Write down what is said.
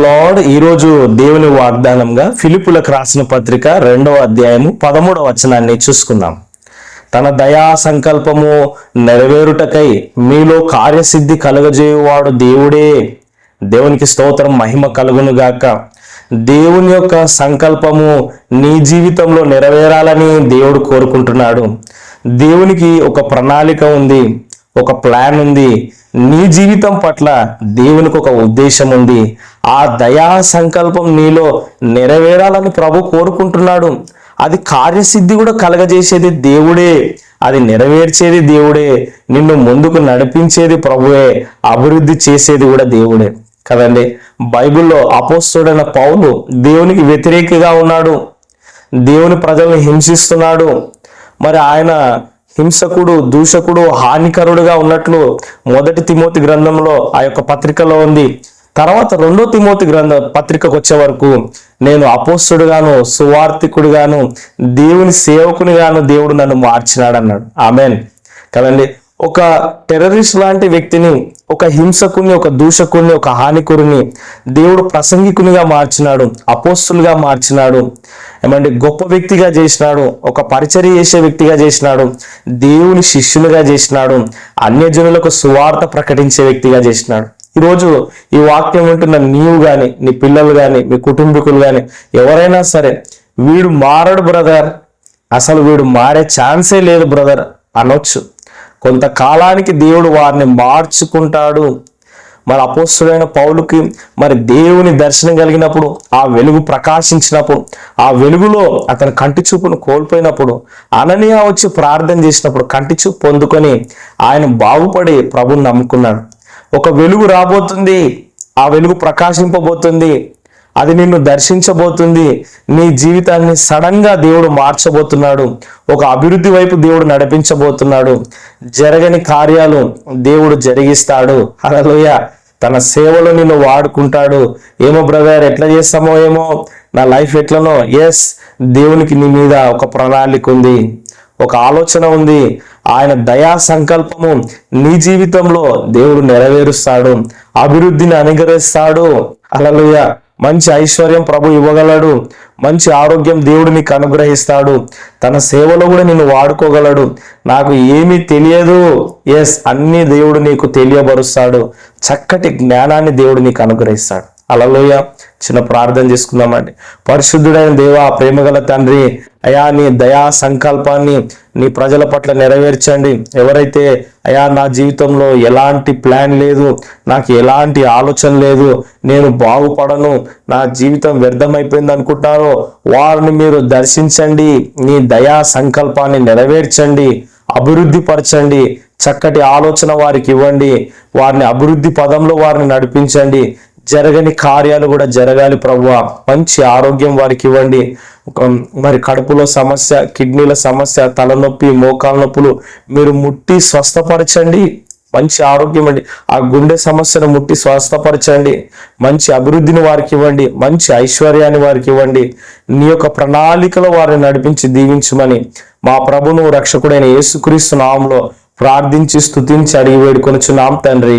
Lord ఈరోజు దేవుని వాగ్దానంగా ఫిలిపులకు రాసిన పత్రిక రెండవ అధ్యాయము పదమూడవ వచనాన్ని చూసుకుందాం. తన దయా సంకల్పము నెరవేరుటకై మీలో కార్యసిద్ధి కలుగజేయువాడు దేవుడే. దేవునికి స్తోత్రం మహిమ కలుగును గాక దేవుని యొక్క సంకల్పము నీ జీవితంలో నెరవేరాలని దేవుడు కోరుకుంటున్నాడు. దేవునికి ఒక ప్రణాళిక ఉంది ఒక ప్లాన్ ఉంది. నీ జీవితం పట్ల దేవునికి ఒక ఉద్దేశం ఉంది. ఆ దయా సంకల్పం నీలో నెరవేరాలని ప్రభు కోరుకుంటున్నాడు. అది కార్యసిద్ధి కూడా కలగజేసేది దేవుడే. అది నెరవేర్చేది దేవుడే. నిన్ను ముందుకు నడిపించేది ప్రభువే. అభివృద్ధి చేసేది కూడా దేవుడే. కదండి? బైబిల్లో అపోస్తుడైన పౌలు దేవునికి వ్యతిరేకగా ఉన్నాడు. దేవుని ప్రజల్ని హింసిస్తున్నాడు. మరి ఆయన హింసకుడు దూషకుడు హానికరుడుగా ఉన్నట్లు మొదటి తిమోతి గ్రంథంలో ఆ యొక్క పత్రికలో ఉంది. తర్వాత రెండో తిమోతి గ్రంథ పత్రికకు వచ్చే వరకు నేను అపోస్తుడుగాను సువార్థికుడుగాను దేవుని సేవకునిగాను దేవుడు నన్ను మార్చినాడు అన్నాడు ఆమెన్. కదండి? ఒక టెర్రరిస్ట్ లాంటి వ్యక్తిని ఒక హింసకుని ఒక దూషకుని ఒక హానికురిని దేవుడు ప్రసంగికునిగా మార్చినాడు అపోస్తులుగా మార్చినాడు ఏమంటే గొప్ప వ్యక్తిగా చేసినాడు ఒక పరిచర్య చేసే వ్యక్తిగా చేసినాడు దేవుని శిష్యులుగా చేసినాడు అన్యజనులకు సువార్త ప్రకటించే వ్యక్తిగా చేసినాడు. ఈరోజు ఈ వాక్యం వింటున్న నీవు కానీ నీ పిల్లలు కానీ మీ కుటుంబీకులు కానీ ఎవరైనా సరే వీడు మారడు బ్రదర్. అసలు వీడు మారే ఛాన్సే లేదు బ్రదర్ అనొచ్చు. కొంతకాలానికి దేవుడు వారిని మార్చుకుంటాడు. మరి అపోస్తుడైన పౌలుకి మరి దేవుని దర్శనం కలిగినప్పుడు ఆ వెలుగు ప్రకాశించినప్పుడు ఆ వెలుగులో అతని కంటి చూపును కోల్పోయినప్పుడు అననీయ వచ్చి ప్రార్థన చేసినప్పుడు కంటి చూపు పొందుకొని ఆయన బాగుపడి ప్రభుని నమ్ముకున్నాడు. ఒక వెలుగు రాబోతుంది. ఆ వెలుగు ప్రకాశింపబోతుంది. అది నిన్ను దర్శించబోతుంది. నీ జీవితాన్ని సడన్గా దేవుడు మార్చబోతున్నాడు. ఒక అభివృద్ధి వైపు దేవుడు నడిపించబోతున్నాడు. జరగని కార్యాలు దేవుడు జరిగిస్తాడు. హల్లెలూయా. తన సేవలో నిన్ను వాడుకుంటాడు. ఏమో బ్రదర్ ఎట్లా చేస్తామో ఏమో? నా లైఫ్ ఎట్లనో? ఎస్ దేవునికి నీ మీద ఒక ప్రణాళిక ఉంది. ఒక ఆలోచన ఉంది. ఆయన దయా సంకల్పము నీ జీవితంలో దేవుడు నెరవేరుస్తాడు. అభివృద్ధిని అనుగ్రహిస్తాడు. అలలుయ మంచి ఐశ్వర్యం ప్రభు ఇవ్వగలడు. మంచి ఆరోగ్యం దేవుడు నీకు అనుగ్రహిస్తాడు. తన సేవలో కూడా నిన్ను వాడుకోగలడు. నాకు ఏమీ తెలియదు. ఎస్ అన్ని దేవుడు నీకు తెలియబరుస్తాడు. చక్కటి జ్ఞానాన్ని దేవుడు నీకు అనుగ్రహిస్తాడు. అలలోయ చిన్న ప్రార్థన చేసుకుందామండి. పరిశుద్ధుడైన దేవా ప్రేమగల తండ్రి అయా నీ దయా సంకల్పాన్ని నీ ప్రజల పట్ల నెరవేర్చండి. ఎవరైతే అయా నా జీవితంలో ఎలాంటి ప్లాన్ లేదు నాకు ఎలాంటి ఆలోచన లేదు నేను బాగుపడను నా జీవితం వ్యర్థమైపోయింది అనుకుంటున్నారో వారిని మీరు దర్శించండి నీ దయా సంకల్పాన్ని నెరవేర్చండి అభివృద్ధి పరచండి చక్కటి ఆలోచన వారికి ఇవ్వండి వారిని అభివృద్ధి పదంలో వారిని నడిపించండి జరగని కార్యాలు కూడా జరగాలి ప్రభు మంచి ఆరోగ్యం వారికి ఇవ్వండి. మరి కడుపులో సమస్య కిడ్నీల సమస్య తలనొప్పి మోకాల నొప్పులు మీరు ముట్టి స్వస్థపరచండి. మంచి ఆరోగ్యం అండి ఆ గుండె సమస్యను ముట్టి స్వస్థపరచండి. మంచి అభివృద్ధిని వారికి ఇవ్వండి. మంచి ఐశ్వర్యాన్ని వారికి ఇవ్వండి. నీ యొక్క ప్రణాళికలో వారిని నడిపించి దీవించమని మా ప్రభును రక్షకుడైన యేసుక్రీస్తు నామంలో ప్రార్థించి స్థుతించి అడిగి వేడుకొనుచున్నాం తండ్రి.